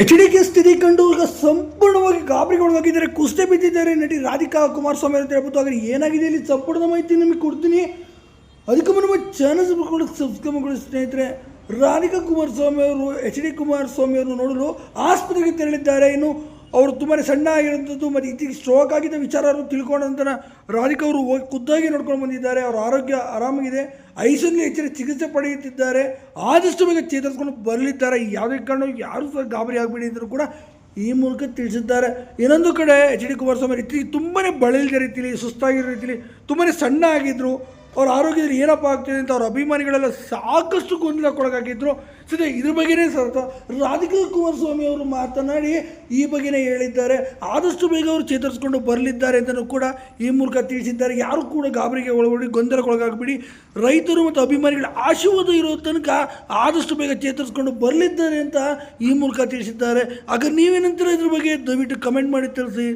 H D K ಸ್ಥಿತಿ ಕಂಡು ಈಗ ಸಂಪೂರ್ಣವಾಗಿ ಗಾಬರಿಗೊಳಗಾಗಿದ್ದಾರೆ, ಕುಸ್ತೆ ಬಿದ್ದಿದ್ದಾರೆ ನಟಿ ರಾಧಿಕಾ ಕುಮಾರಸ್ವಾಮಿ ಅಂತ ಹೇಳ್ಬೋದು. ಆದರೆ ಏನಾಗಿದೆ ಇಲ್ಲಿ? ಸಂಪೂರ್ಣ ಮಾಹಿತಿ ನಿಮಗೆ ಕೊಡ್ತೀನಿ. ಅದಕ್ಕೂ ಮುನ್ನ ನಮ್ಮ ಚಾನಲ್ ಸಬ್ಸ್ಕ್ರೈಬ್ಗಳು ಸಬ್ಸ್ಕ್ರೈಬ್ ಮಾಡಿ ಸ್ನೇಹಿತರೆ. ರಾಧಿಕಾ ಕುಮಾರಸ್ವಾಮಿ ಅವರು, ಎಚ್ ಡಿ ಕುಮಾರಸ್ವಾಮಿ ಅವರು ನೋಡಲು ಆಸ್ಪತ್ರೆಗೆ ತೆರಳಿದ್ದಾರೆ. ಇನ್ನು ಅವರು ತುಂಬಾ ಸಣ್ಣ ಆಗಿರುವಂಥದ್ದು ಮತ್ತು ಇತ್ತೀಚೆಗೆ ಸ್ಟ್ರೋಕ್ ಆಗಿದ್ದ ವಿಚಾರ ತಿಳ್ಕೊಂಡ ನಂತರ ರಾಧಿಕಾ ಅವರು ಖುದ್ದಾಗಿ ನೋಡ್ಕೊಂಡು ಬಂದಿದ್ದಾರೆ. ಅವರ ಆರೋಗ್ಯ ಆರಾಮಾಗಿದೆ. ಐಸಿಯಲ್ಲಿ ಹೆಚ್ಚಿನ ಚಿಕಿತ್ಸೆ ಪಡೆಯುತ್ತಿದ್ದಾರೆ. ಆದಷ್ಟು ಬೇಗ ಚೇತರಿಸ್ಕೊಂಡು ಬರಲಿದ್ದಾರೆ. ಯಾವುದೇ ಕಾರಣ ಯಾರು ಸಹ ಗಾಬರಿ ಆಗಬೇಡಿ ಅಂದರೂ ಕೂಡ ಈ ಮೂಲಕ ತಿಳಿಸಿದ್ದಾರೆ. ಇನ್ನೊಂದು ಕಡೆ ಎಚ್ ಡಿ ಕುಮಾರಸ್ವಾಮಿ ರೀತಿ ತುಂಬನೇ ಬಳಲಿದ ರೀತಿಲಿ, ಸುಸ್ತಾಗಿರೋ ರೀತಿಲಿ ತುಂಬನೇ ಸಣ್ಣ ಆಗಿದ್ದರು ಅವ್ರ ಆರೋಗ್ಯದಲ್ಲಿ ಏನಪ್ಪ ಆಗ್ತಿದೆ ಅಂತ ಅವ್ರ ಅಭಿಮಾನಿಗಳೆಲ್ಲ ಸಾಕಷ್ಟು ಗೊಂದಲಕ್ಕೊಳಗಾಗಿದ್ರು ಸದ್ಯ ಇದ್ರ ಬಗ್ಗೆನೇ ಸತ ರಾಧಿಕಾ ಕುಮಾರಸ್ವಾಮಿ ಅವರು ಮಾತನಾಡಿ ಈ ಬಗ್ಗೆನೇ ಹೇಳಿದ್ದಾರೆ. ಆದಷ್ಟು ಬೇಗ ಅವರು ಚೇತರಿಸ್ಕೊಂಡು ಬರಲಿದ್ದಾರೆ ಅಂತಲೂ ಕೂಡ ಈ ಮೂಲಕ ತಿಳಿಸಿದ್ದಾರೆ. ಯಾರು ಕೂಡ ಗಾಬರಿಗೆ ಒಳಗಡೆ ಗೊಂದಲಕ್ಕೊಳಗಾಗಬೇಡಿ. ರೈತರು ಮತ್ತು ಅಭಿಮಾನಿಗಳ ಆಶೀರ್ವಾದ ಇರೋ ತನಕ ಆದಷ್ಟು ಬೇಗ ಚೇತರಿಸ್ಕೊಂಡು ಬರಲಿದ್ದಾರೆ ಅಂತ ಈ ಮೂಲಕ ತಿಳಿಸಿದ್ದಾರೆ. ಆಗ ನೀವೇನಂತೀರ ಇದ್ರ ಬಗ್ಗೆ? ದಯವಿಟ್ಟು ಕಮೆಂಟ್ ಮಾಡಿ, ತಿಳಿಸಿ.